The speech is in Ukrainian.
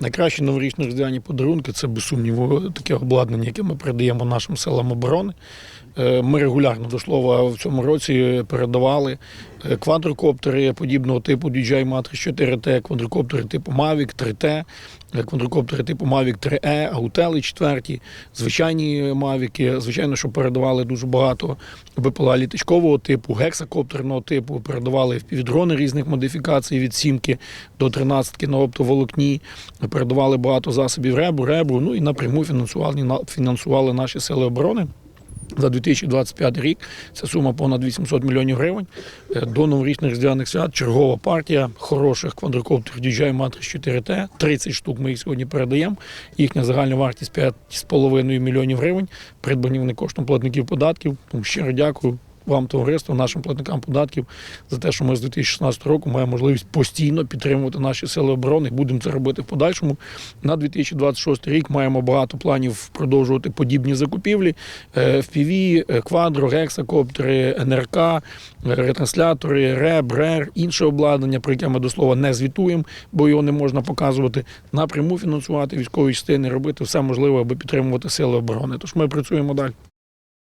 Найкращі новорічно різдвяні подарунки це без сумніву таке обладнання, яке ми передаємо нашим силам оборони. Е, Ми регулярно до слова в цьому році передавали квадрокоптери подібного типу DJI Matrix 4T, квадрокоптери типу Mavic 3T, е, квадрокоптери типу Mavic 3E, аутели 4, звичайні Mavic. Звичайно, що передавали дуже багато БПЛА літачкового типу, гексакоптерного типу, передавали впівдрони різних модифікацій від сімки до 13 на оптоволокні, передавали багато засобів ребу, ребу, ну і напряму фінансували, фінансували наші сили оборони. За 2025 рік ця сума понад 800 мільйонів гривень. Е, До новорічних різдвяних свят чергова партія хороших квадрокоптерів DJI Matrix 4T. 30 штук ми їх сьогодні передаємо. Їхня загальна вартість 5,5 мільйонів гривень. Придбані вони коштом платників податків. Тому щиро дякую вам, товариство, нашим платникам податків за те, що ми з 2016 року маємо можливість постійно підтримувати наші сили оборони. Будемо це робити в подальшому. На 2026 рік маємо багато планів продовжувати подібні закупівлі. FPV, квадро, гексакоптери, НРК, ретранслятори, РЕБ, РЕР, інше обладнання, про яке ми до слова не звітуємо, бо його не можна показувати. Напряму фінансувати військові частини, робити все можливе, аби підтримувати сили оборони. Тож ми працюємо далі.